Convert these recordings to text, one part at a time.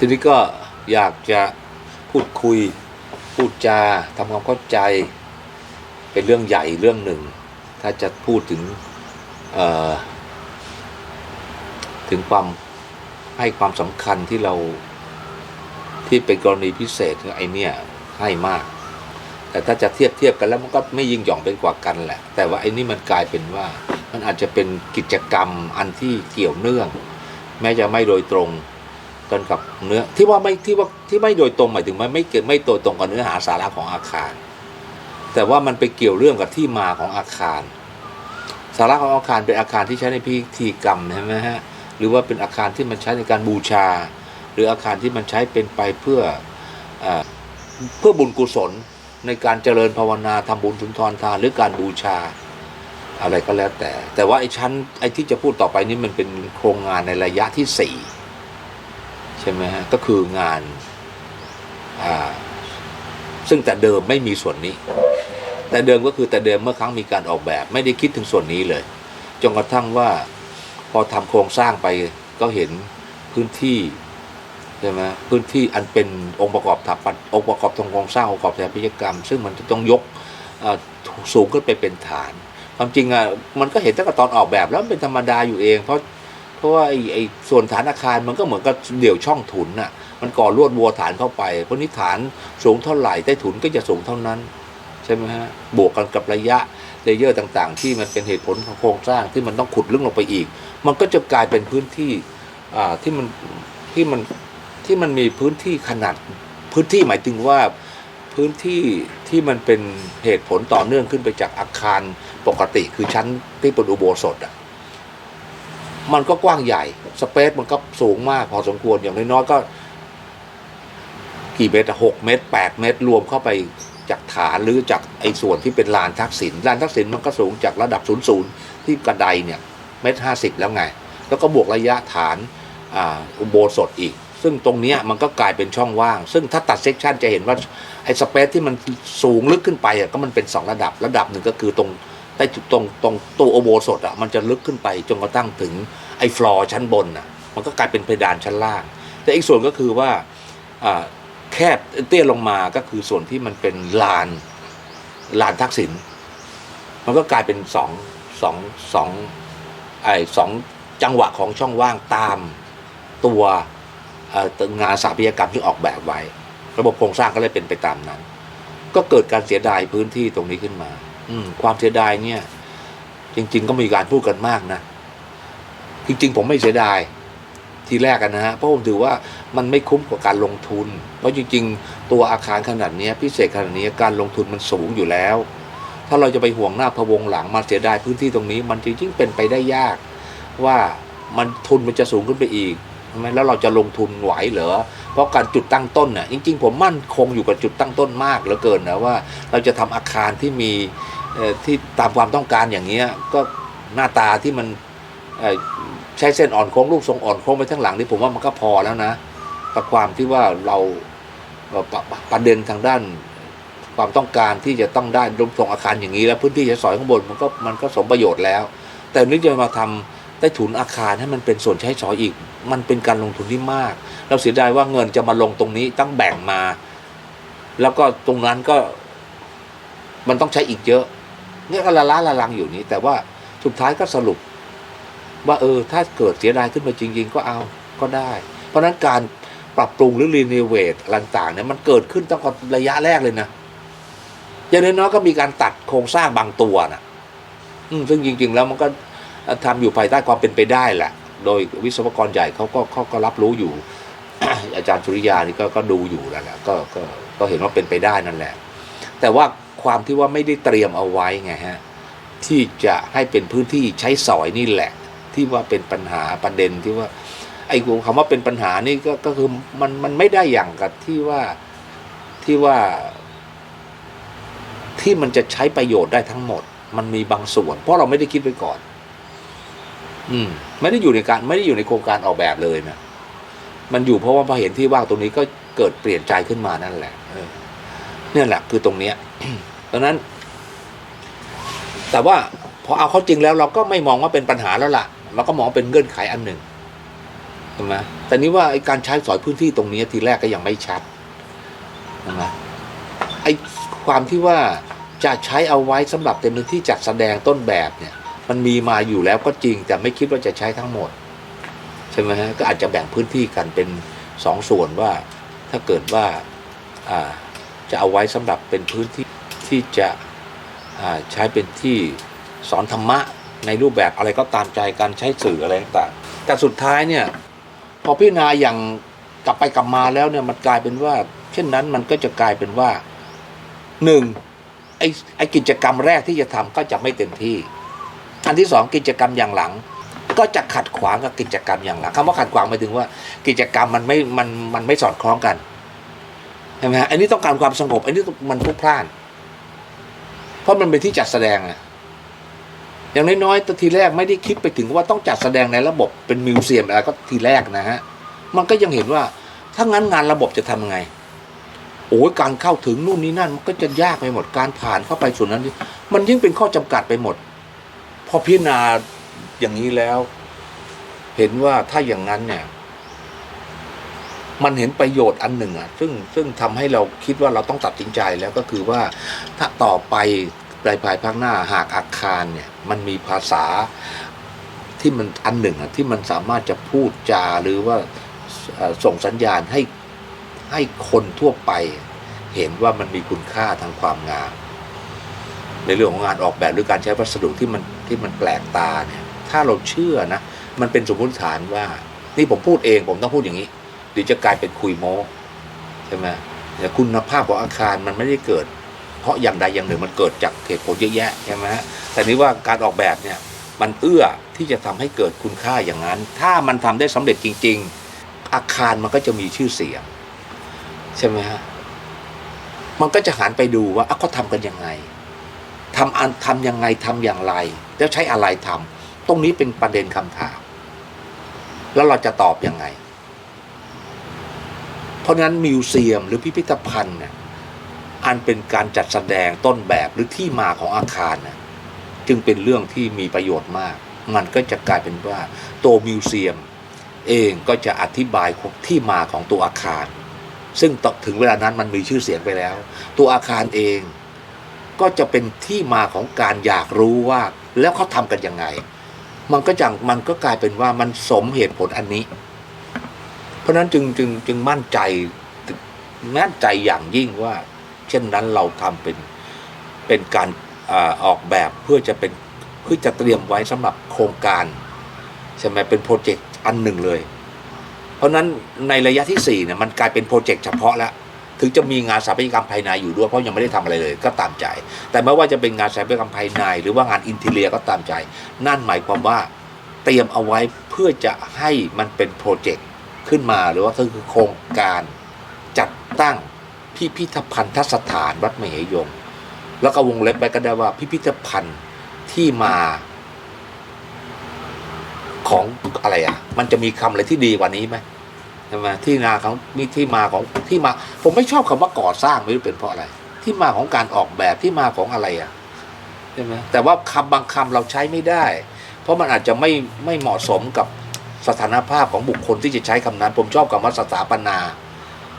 ทีนี้ก็อยากจะพูดคุยพูดจาทำความเข้าใจ เป็นเรื่องใหญ่เรื่องหนึ่ง ถ้าจะพูดถึงถึงความให้ความสำคัญที่เราที่เป็นกรณีพิเศษไอเนี่ยให้มาก แต่ถ้าจะเทียบเทียบกันแล้วมันก็ไม่ยิ่งหย่องเป็นกว่ากันแหละ แต่ว่าไอ้นี่มันกลายเป็นว่ามันอาจจะเป็นกิจกรรมอันที่เกี่ยวเนื่อง แม้จะไม่โดยตรง กันกับเนื้อที่ว่าไม่ที่ว่าที่ไม่โดยตรงหมายถึงมันไม่เกี่ยวไม่โดยตรงกับเนื้อหาสาระของอาคาร แต่ว่ามันไปเกี่ยวเรื่องกับที่มาของอาคาร สาระของอาคารเป็นอาคารที่ใช้ในพิธีกรรมใช่ไหมฮะหรือว่าเป็นอาคารที่มันใช้ในการบูชา หรืออาคารที่มันใช้เป็นไปเพื่อเอ่อเพื่อบุญกุศลในการเจริญภาวนาทำบุญสุนทรทานหรือการบูชาอะไรก็แล้วแต่ แต่ว่าไอ้ชั้นไอ้ที่จะพูดต่อไปนี้มันเป็นโครงงานในระยะที่สี่ ใช่ไหมฮะก็คืองานอ่าซึ่งแต่เดิมไม่มีส่วนนี้ แต่เดิมก็คือแต่เดิมเมื่อครั้งมีการออกแบบ ไม่ได้คิดถึงส่วนนี้เลยจนกระทั่งว่าพอทำโครงสร้างไปก็เห็นพื้นที่ใช่ไหมพื้นที่อันเป็นองค์ประกอบสถาปัตย์องค์ประกอบทางโครงสร้างองค์ประกอบสถาปัตยกรรม ซึ่งมันจะต้องยกสูงขึ้นไปเป็นฐาน ความจริงอะมันก็เห็นตั้งแต่ตอนออกแบบแล้วมันเป็นธรรมดาอยู่เอง เพราะ เพราะว่าไอ้ไอ้ส่วนฐานอาคารมันก็เหมือนกับเดี่ยวช่องถุนน่ะมันก่อลวดวัวฐานเข้าไป เพราะนี้ฐานสูงเท่าไหร่ใต้ถุนก็จะสูงเท่านั้น ใช่ไหมฮะบวกกันกับระยะเลเยอร์ต่างๆ ที่มันเป็นเหตุผลของโครงสร้างที่มันต้องขุดลึกลงไปอีก มันก็จะกลายเป็นพื้นที่อ่าที่มันที่มันที่มันมีพื้นที่ขนาดพื้นที่หมายถึงว่าพื้นที่ที่มันเป็นเหตุผลต่อเนื่องขึ้นไปจากอาคารปกติคือชั้นที่เป็นอุโบสถอะ มันก็กว้างใหญ่ สเปซมันก็สูงมากพอสมควรอย่างน้อยๆก็ กี่เมตรหกเมตรแปดเมตรรวมเข้าไปจากฐานหรือจากไอ้ส่วนที่เป็นลานทักษิณลานทักษิณมันก็สูงจากระดับศูนย์ศูนย์ที่กระไดเนี่ยเมตรห้าสิบแล้วไง แล้วก็บวกระยะฐานอ่าอุโบสถอีก ซึ่งตรงนี้มันก็กลายเป็นช่องว่าง ซึ่งถ้าตัดเซกชันจะเห็นว่าไอ้สเปซที่มันสูงลึกขึ้นไปอะก็มันเป็นสองระดับระดับหนึ่งก็คือตรง ใต้จุดตรงตรงตัวอุโบสถอะมันจะลึกขึ้นไปจนกระทั่งถึงไอ้ฟลอร์ชั้นบนอะมันก็กลายเป็นเพดานชั้นล่าง แต่อีกส่วนก็คือว่าแคบเตี้ยลงมาก็คือส่วนที่มันเป็นลานลานทักษิณมันก็กลายเป็นสองสองสองไอ้สองจังหวะของช่องว่างตามตัวงานสถาปัตยกรรมที่ออกแบบไว้ ระบบโครงสร้างก็เลยเป็นไปตามนั้น ก็เกิดการเสียดายพื้นที่ตรงนี้ขึ้นมา อืม ความเสียดายเนี่ย จริง ๆ ก็มีการพูดกันมากนะจริง ๆ ผมไม่เสียดายทีแรกกันนะฮะเพราะผมถือว่ามันไม่คุ้มกับการลงทุน เพราะจริง ๆ ตัวอาคารขนาดเนี้ยพิเศษขนาดนี้การลงทุนมันสูงอยู่แล้ว ถ้าเราจะไปห่วงหน้าพะวงหลังมาเสียดายพื้นที่ตรงนี้ มันจริงๆเป็นไปได้ยาก ว่ามันทุนมันจะสูงขึ้นไปอีกใช่ไหมแล้วเราจะลงทุนไหวเหรอเพราะการจุดตั้งต้นน่ะจริง ๆ ผมมั่นคงอยู่กับจุดตั้งต้นมากเหลือเกินนะว่า เราจะทำอาคารที่มี ที่ตามความต้องการอย่างเงี้ยก็หน้าตาที่มันใช้เส้นอ่อนโค้งรูปทรงอ่อนโค้งไปทั้งหลังนี่ผมว่ามันก็พอแล้วนะกับความที่ว่าเราประเด็นทางด้านความต้องการที่จะต้องได้รูปทรงอาคารอย่างนี้ แล้วพื้นที่ใช้สอยข้างบนมันก็มันก็สมประโยชน์แล้ว แต่นี่จะมาทำใต้ถุนอาคารให้มันเป็นส่วนใช้สอยอีก มันเป็นการลงทุนที่มาก เราเสียดายว่าเงินจะมาลงตรงนี้ต้องแบ่งมา แล้วก็ตรงนั้นก็มันต้องใช้อีกเยอะ เนี่ยก็ละล้าละลังอยู่นี้ แต่ว่าสุดท้ายก็สรุป ว่าเออ ถ้าเกิดเสียดายขึ้นมาจริง ๆ ก็เอาก็ได้ เพราะนั้นการปรับปรุงหรือรีโนเวทต่างๆเนี่ยมันเกิดขึ้นตั้งแต่ระยะแรกเลยนะอย่างน้อยๆก็มีการตัดโครงสร้างบางตัวนะอืซึ่งจริง ๆ แล้วมันก็ทำอยู่ภายใต้ความเป็นไปได้แหละ โดยวิศวกรใหญ่เขาก็เขาก็รับรู้อยู่ อาจารย์สุริยานี่ก็ก็ดูอยู่แล้วแหละก็ก็ก็เห็นว่าเป็นไปได้นั่นแหละ แต่ว่า ความที่ว่าไม่ได้เตรียมเอาไว้ไงฮะที่จะให้เป็นพื้นที่ใช้สอยนี่แหละ ที่ว่าเป็นปัญหาประเด็นที่ว่า ไอ้คำว่าเป็นปัญหานี่ก็ก็คือมันมันไม่ได้อย่างกับที่ว่าที่ว่า ที่มันจะใช้ประโยชน์ได้ทั้งหมด มันมีบางส่วน เพราะเราไม่ได้คิดไว้ก่อน อืม ไม่ได้อยู่ในการไม่ได้อยู่ในโครงการออกแบบเลยนะมันอยู่เพราะว่าพอเห็นที่ว่างตรงนี้ก็เกิดเปลี่ยนใจขึ้นมานั่นแหละ เนี่ยแหละคือตรงเนี้ยดังนั้น แต่ว่าพอเอาเข้าจริงแล้วเราก็ไม่มองว่าเป็นปัญหาแล้วล่ะเราก็มองเป็นเงื่อนไขอันหนึ่งใช่ไหมแต่นี้ว่าไอ้การใช้สอยพื้นที่ตรงนี้ทีแรกก็ยังไม่ชัดใช่ไหมไอ้ความที่ว่าจะใช้เอาไว้สำหรับเป็นพื้นที่จัดแสดงต้นแบบเนี่ย มันมีมาอยู่แล้วก็จริง แต่ไม่คิดว่าจะใช้ทั้งหมดใช่ไหมฮะก็อาจจะแบ่งพื้นที่กันเป็นสองส่วนว่า ถ้าเกิดว่า อ่า จะเอาไว้สำหรับเป็นพื้นที่ที่จะใช้เป็นที่สอนธรรมะในรูปแบบอะไรก็ตามใจการใช้สื่ออะไรต่างๆแต่สุดท้ายเนี่ยพอพิจารณาอย่างกลับไปกลับมาแล้วเนี่ยมันกลายเป็นว่า เช่นนั้นมันก็จะกลายเป็นว่าหนึ่งไอ้ไอ้กิจกรรมแรกที่จะทำก็จะไม่เต็มที่ อันที่สองกิจกรรมอย่างหลัง ก็จะขัดขวางกับกิจกรรมอย่างหลังคำว่าขัดขวางหมายถึงว่า กิจกรรมมันไม่มันมันไม่สอดคล้องกัน ใช่ไหมฮะอันนี้ต้องการความสงบ อันนี้มันพลุกพล่าน เพราะมันเป็นที่จัดแสดงอะอย่างน้อยๆตอนทีแรกไม่ได้คิดไปถึงว่าต้องจัดแสดงในระบบเป็นมิวเซียมอะไรก็ทีแรกนะฮะมันก็ยังเห็นว่าถ้างั้นงานระบบจะทำยังไงโอ้ยการเข้าถึงนู่นนี่นั่นมันก็จะยากไปหมดการผ่านเข้าไปส่วนนั้น มันยิ่งเป็นข้อจำกัดไปหมด พอพิจารณาอย่างนี้แล้ว เห็นว่าถ้าอย่างนั้นเนี่ย มันเห็นประโยชน์อันหนึ่งอะซึ่งซึ่งทำให้เราคิดว่าเราต้องตัดสินใจแล้วก็คือว่าถ้าต่อไปปลายภายภาคหน้าหากอาคารเนี่ยมันมีภาษาที่มันอันหนึ่งอะที่มันสามารถจะพูดจาหรือว่าส่งสัญญาณให้ให้คนทั่วไป เห็นว่ามันมีคุณค่าทางความงาม ในเรื่องของงานออกแบบหรือการใช้วัสดุที่มันที่มันแปลกตาเนี่ยถ้าเราเชื่อนะ มันเป็นสมมติฐานว่า นี่ผมพูดเองผมต้องพูดอย่างนี้ เดี๋ยวจะกลายเป็นคุยโม้ใช่ไหมแต่คุณภาพของอาคารมันไม่ได้เกิด เพราะอย่างใดอย่างหนึ่งมันเกิดจากเหตุผลเยอะแยะใช่ไหมฮะแต่นี้ว่าการออกแบบเนี่ยมันเอื้อที่จะทำให้เกิดคุณค่าอย่างนั้น ถ้ามันทำได้สำเร็จจริง ๆ อาคารมันก็จะมีชื่อเสียงใช่ไหมฮะมันก็จะหันไปดูว่าเขาทำกันยังไงทำอันทำยังไงทำอย่างไร แล้วใช้อะไรทำตรงนี้เป็นประเด็นคำถาม แล้วเราจะตอบยังไง ราะนั้นมิวเซียมหรือพิพิธภัณฑ์เนี่ยอันเป็นการจัดแสดงต้นแบบหรือที่มาของอาคารน่ะจึงเป็นเรื่องที่มีประโยชน์มาก มันก็จะกลายเป็นว่าตัวมิวเซียมเองก็จะอธิบายที่มาของตัวอาคาร ซึ่งตถึงเวลานั้นมันมีชื่อเสียงไปแล้ว ตัวอาคารเองก็จะเป็นที่มาของการอยากรู้ว่าแล้วเขาทำกันยังไง มันก็จังมันก็กลายเป็นว่ามันสมเหตุผลอันนี้ ราะฉะนั้นจึงจึงจึงมั่นใจมั่นใจอย่างยิ่งว่า เช่นนั้นเราทำเป็นเป็นการอออกแบบเพื่อจะเป็นเพื่อจะเตรียมไว้สำหรับโครงการใช่ไหมเป็นโปรเจกต์อันหนึ่งเลย เพราะนั้นในระยะที่สี่เนี่ยมันกลายเป็นโปรเจกต์เฉพาะแล้วถึงจะมีงานสถาปัตยกรรมภายในอยู่ด้วยเพราะยังไม่ได้ทำอะไรเลย ก็ตามใจ แต่ไม่ว่าจะเป็นงานสถาปัตยกรรมภายใน หรือว่างานอินทีเลียก็ตามใจ นั่นหมายความว่าเตรียมเอาไว้เพื่อจะให้มันเป็นโปรเจกต์ ขึ้นมาหรือว่าคือโครงการจัดตั้งพิพิธภัณฑสถานวัดมเหยง แล้วก็วงเล็บไปก็ได้ว่าพิพิธภัณฑ์ที่มาของอะไรอะ มันจะมีคำอะไรที่ดีกว่านี้ไหมใช่ไหมที่นาของมีที่มาของที่มา ผมไม่ชอบคำว่าก่อสร้างไม่รู้เป็นเพราะอะไร ที่มาของการออกแบบที่มาของอะไรอะใช่ไหมแต่ว่าคำบางคำเราใช้ไม่ได้ เพราะมันอาจจะไม่ไม่เหมาะสมกับ สถานภาพของบุคคลที่จะใช้คำนั้น ผมชอบคำว่าสถาปนา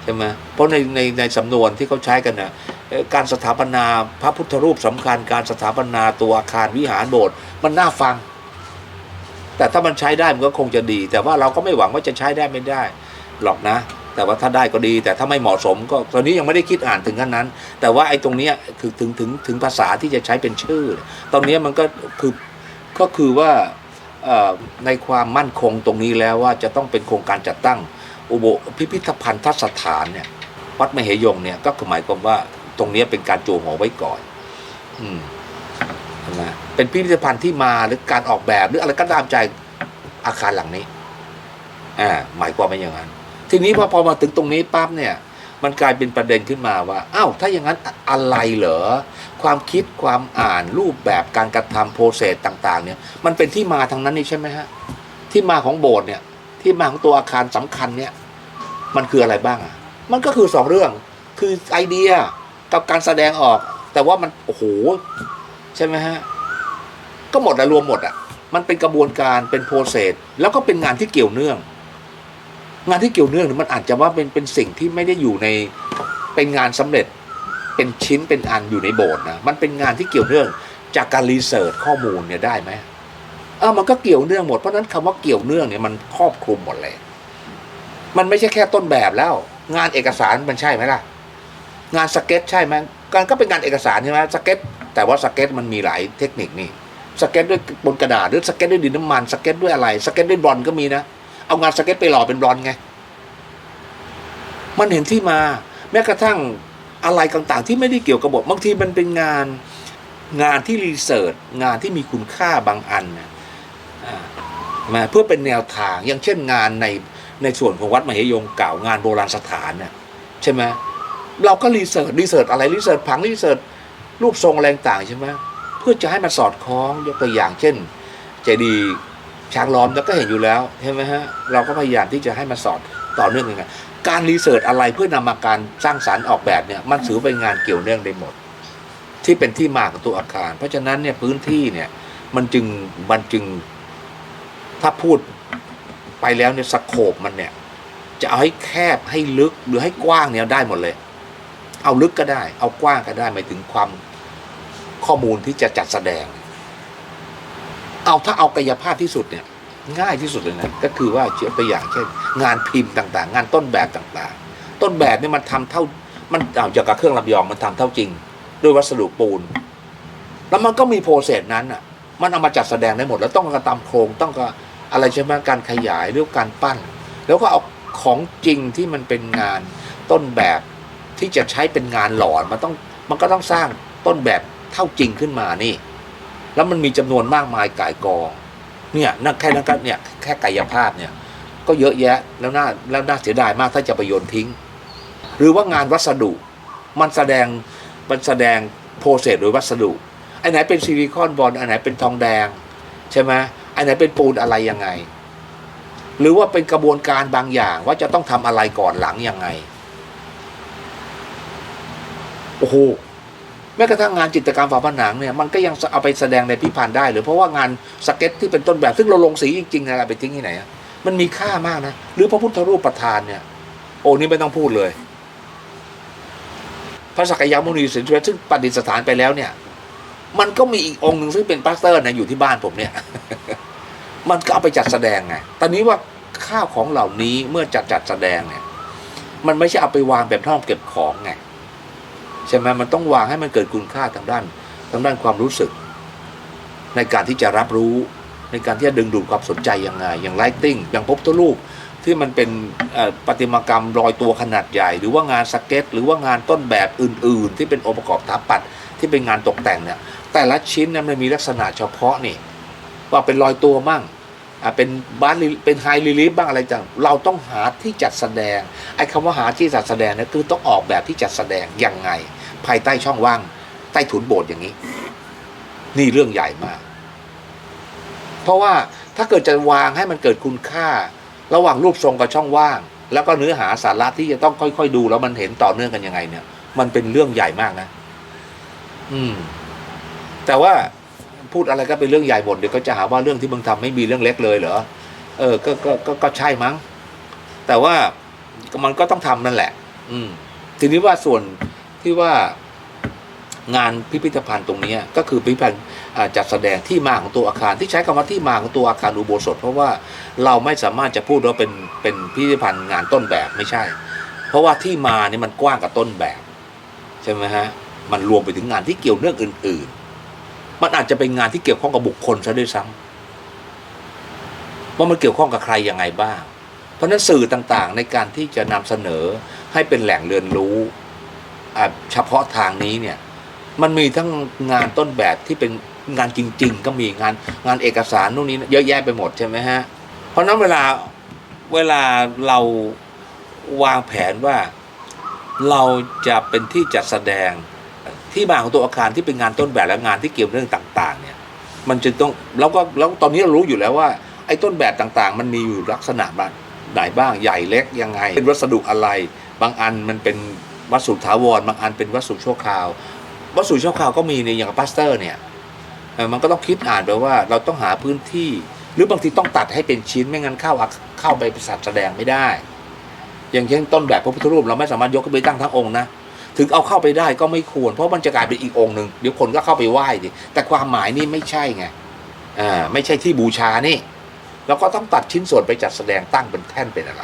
ใช่ไหมเพราะในในในสำนวนที่เขาใช้กันนะเอ่อการสถาปนาพระพุทธรูปสำคัญ การสถาปนาตัวอาคารวิหารโบสถ์มันน่าฟัง แต่ถ้ามันใช้ได้มันก็คงจะดี แต่ว่าเราก็ไม่หวังว่าจะใช้ได้ไม่ได้ หรอกนะ แต่ว่าถ้าได้ก็ดี แต่ถ้าไม่เหมาะสมก็ตอนนี้ยังไม่ได้คิดอ่านถึงขั้นนั้น แต่ว่าไอ้ตรงนี้คือถึงถึงถึงภาษาที่จะใช้เป็นชื่อ ตอนนี้มันก็คือก็คือว่า ในความมั่นคงตรงนี้แล้วว่าจะต้องเป็นโครงการจัดตั้งอุโบพิพิธภัณฑสถานเนี่ยวัดมเหยงเนี่ยก็หมายความว่าตรงนี้เป็นการจูงหัวไว้ก่อน อืมนะเป็นพิพิธภัณฑ์ที่มาหรือการออกแบบหรืออะไรก็ตามใจอาคารหลังนี้อ่าหมายความเป็นอย่างนั้น ทีนี้พอพอมาถึงตรงนี้ปั๊บเนี่ย มันกลายเป็นประเด็นขึ้นมาว่าอ้าวถ้าอย่างนั้นอะไรเหรอความคิดความอ่านรูปแบบการกระทำโปรเซสต่างๆเนี่ยมันเป็นที่มาทางนั้นนี่ใช่ไหมฮะที่มาของโบสถ์เนี่ยที่มาของตัวอาคารสำคัญเนี่ยมันคืออะไรบ้างอะมันก็คือสองเรื่องคือไอเดียกับการแสดงออก แต่ว่ามันโอ้โหใช่ไหมฮะก็หมดอะรวมหมดอะมันเป็นกระบวนการเป็นโปรเซสแล้วก็เป็นงานที่เกี่ยวเนื่อง งานที่เกี่ยวเนื่องมันอาจจะว่าเป็นเป็นสิ่งที่ไม่ได้อยู่ในเป็นงานสำเร็จเป็นชิ้นเป็นอันอยู่ในโบสถ์นะมันเป็นงานที่เกี่ยวเนื่องจากการรีเสิร์ชข้อมูลเนี่ยได้ไหมเออมันก็เกี่ยวเนื่องหมดเพราะนั้นคำว่าเกี่ยวเนื่องเนี่ยมันครอบคลุมหมดเลยมันไม่ใช่แค่ต้นแบบแล้ว งานเอกสารมันใช่ไหมล่ะ งานสเก็ตใช่ไหมการก็เป็นงานเอกสารใช่ไหมสเก็ต แต่ว่าสเก็ตมันมีหลายเทคนิคนี่สเก็ตด้วยบนกระดาษหรือสเก็ตด้วยดินน้ำมันสเก็ตด้วยอะไรสเก็ตด้วยบอลก็มีนะ เอางานสเก็ตไปหล่อเป็นบอลไง มันเห็นที่มา แม้กระทั่งอะไรต่างๆ ที่ไม่ได้เกี่ยวกับบทบางทีมันเป็นงานงานที่รีเสิร์ชงานที่มีคุณค่าบางอันนะมาเพื่อเป็นแนวทางอย่างเช่นงานในในส่วนของวัดมเหยงเก่างานโบราณสถานเนี่ยใช่ไหมเราก็รีเสิร์ชรีเสิร์ชอะไรรีเสิร์ชผังรีเสิร์ชรูปทรงอะไรต่างใช่ไหมเพื่อจะให้มันสอดคล้องยกตัวอย่างเช่น เจดีย์ ช้างล้อมเราก็เห็นอยู่แล้วใช่ไหมฮะเราก็พยายามที่จะให้มันสอดต่อเนื่องกันการรีเสิร์ชอะไรเพื่อนำมาการสร้างสารรค์ออกแบบเนี่ยมันถือเป็นงานเกี่ยวเนื่องได้หมด ที่เป็นที่มาของตัวอาคาร เพราะฉะนั้นเนี่ยพื้นที่เนี่ยมันจึงมันจึงถ้าพูดไปแล้วเนี่ยสโคปมันเนี่ย จะเอาให้แคบให้ลึกหรือให้กว้างเนี่ยได้หมดเลย เอาลึกก็ได้ เอากว้างก็ได้หมายถึงความข้อมูลที่จะจัดแสดง เอาถ้าเอากายภาพที่สุดเนี่ยง่ายที่สุดเลยนะก็คือว่าเชื่อตัวอย่างเช่น งานพิมพ์ต่างๆ งานต้นแบบต่างๆ ต้นแบบเนี่ยมันทำเท่ามันเอาจากกับเครื่องลำยองมันทำเท่าจริง ด้วยวัสดุปูน แล้วมันก็มีโปรเซสนั้นอะ มันเอามาจัดแสดงได้หมด แล้วต้องกระตามโครงต้องก็อะไรใช่ไหมการขยายหรือการปั้น แล้วก็เอาของจริงที่มันเป็นงานต้นแบบที่จะใช้เป็นงานหลอนมันต้องมันก็ต้องสร้างต้นแบบเท่าจริงขึ้นมานี่ แล้วมันมีจำนวนมากมายก่ายกองเนี่ยนั่นแค่นั้นก็เนี่ยแค่กายภาพเนี่ยก็เยอะแยะแล้วน่าแล้วน่าเสียดายมากถ้าจะไปโยนทิ้ง หรือว่างานวัสดุมันแสดงมันแสดงโปรเซสโดยวัสดุไอ้ไหนเป็นซิลิคอนบอลไอ้ไหนเป็นทองแดงใช่ไหมไอ้ไหนเป็นปูนอะไรยังไง หรือว่าเป็นกระบวนการบางอย่างว่าจะต้องทำอะไรก่อนหลังยังไงโอ้โห แม้กระทั่งงานจิตรกรรมฝาผนังเนี่ยมันก็ยังเอาไปแสดงในพิพิธภัณฑ์ได้หรือเพราะว่างานสเก็ตที่เป็นต้นแบบซึ่งเราลงสีจริงๆนะเอาไปทิ้งที่ไหนอะมันมีค่ามากนะหรือพระพุทธรูปประธานเนี่ยโอ้นี่ไม่ต้องพูดเลย พระสักยมุนีสินทรซึ่งประดิษฐานไปแล้วเนี่ย มันก็มีอีกองค์หนึ่งซึ่งเป็นปัสเตอร์นะอยู่ที่บ้านผมเนี่ย มันก็เอาไปจัดแสดงไงตอนนี้ว่าข้าวของเหล่านี้เมื่อจัดจัดแสดงเนี่ย มันไม่ใช่เอาไปวางแบบห้องเก็บของไง ใช่ไหมมันต้องวางให้มันเกิดคุณค่าทางด้านทางด้านความรู้สึก ในการที่จะรับรู้ในการที่จะดึงดูดความสนใจยังไง อย่างไลติ้งอย่างพบตัวรูปที่มันเป็นประติมากรรมรอยตัวขนาดใหญ่ หรือว่างานสเก็ต หรือว่างานต้นแบบอื่น ๆ ที่เป็นองค์ประกอบสถาปัตย์ที่เป็นงานตกแต่งเนี่ยแต่ละชิ้นนี่ยมันมีลักษณะเฉพาะนี่ว่าเป็นรอยตัวมั่งอ่าเป็นบ้านเป็นไฮรีลีฟบ้างอะไรต่างเราต้องหาที่จัดแสดงไอ้คำว่าหาที่จัดแสดงเนี่ยคือต้องออกแบบที่จัดแสดงยังไง ภายใต้ช่องว่าง ใต้ถุนโบสถ์อย่างนี้ นี่เรื่องใหญ่มาก เพราะว่าถ้าเกิดจะวางให้มันเกิดคุณค่า ระหว่างรูปทรงกับช่องว่าง แล้วก็เนื้อหาสาระที่จะต้องค่อยๆดู แล้วมันเห็นต่อเนื่องกันยังไง เนี่ย มันเป็นเรื่องใหญ่มากนะ อืม แต่ว่าพูดอะไรก็เป็นเรื่องใหญ่หมดเดี๋ยวก็จะหาว่าเรื่องที่มึงทำไม่มีเรื่องเล็กเลยเหรอเออ ก็ก็ก็ก็ใช่มั้ง แต่ว่ามันก็ต้องทำนั่นแหละ อืม ทีนี้ว่าส่วน ที่ว่างานพิพิธภัณฑ์ตรงนี้ก็คือพิพิธภัณฑ์จัดแสดงที่มาของตัวอาคาร ที่ใช้คำว่าที่มาของตัวอาคารอุโบสถ เพราะว่าเราไม่สามารถจะพูดว่าเป็นเป็นพิพิธภัณฑ์งานต้นแบบไม่ใช่ เพราะว่าที่มาเนี่ยมันกว้างกับต้นแบบใช่ไหมฮะมันรวมไปถึงงานที่เกี่ยวเนื่องอื่น ๆ มันอาจจะเป็นงานที่เกี่ยวข้องกับบุคคลซะด้วยซ้ำว่ามันเกี่ยวข้องกับใครยังไงบ้าง เพราะนั้นสื่อต่างๆ ในการที่จะนำเสนอให้เป็นแหล่งเรียนรู้ เฉพาะทางนี้เนี่ย มันมีทั้งงานต้นแบบที่เป็นงานจริง ๆ ก็มีงานงานเอกสารนู่นนี่เยอะแยะไปหมดใช่ไหมฮะ เพราะนั้นเวลาเวลาเราวางแผนว่าเราจะเป็นที่จัดแสดงที่มาของตัวอาคารที่เป็นงานต้นแบบและงานที่เกี่ยวเรื่องต่าง ๆ เนี่ย มันจะต้องแล้วก็แล้วตอนนี้เรารู้อยู่แล้วว่าไอ้ต้นแบบต่างๆ มันมีอยู่ลักษณะแบบไหนบ้างใหญ่เล็กยังไง เป็นวัสดุอะไร บางอันมันเป็น วัสดุถาวรบางอันเป็นวัสดุชั่วคราว วัสดุชั่วคราวก็มีในอย่างกับพลาสเตอร์เนี่ยมันก็ต้องคิดอ่านไปว่าเราต้องหาพื้นที่ หรือบางทีต้องตัดให้เป็นชิ้นไม่งั้นเข้าเข้าไปประสาทแสดงไม่ได้ อย่างเช่นต้นแบบพระพุทธรูปเราไม่สามารถยกขึ้นไปตั้งทั้งองค์นะถึงเอาเข้าไปได้ก็ไม่ควร เพราะมันจะกลายเป็นอีกองค์หนึ่งเดี๋ยวคนก็เข้าไปไหว้ดิแต่ความหมายนี่ไม่ใช่ไงอ่าไม่ใช่ที่บูชานี่ แล้วก็ต้องตัดชิ้นส่วนไปจัดแสดงตั้งเป็นแท่นเป็นอะไร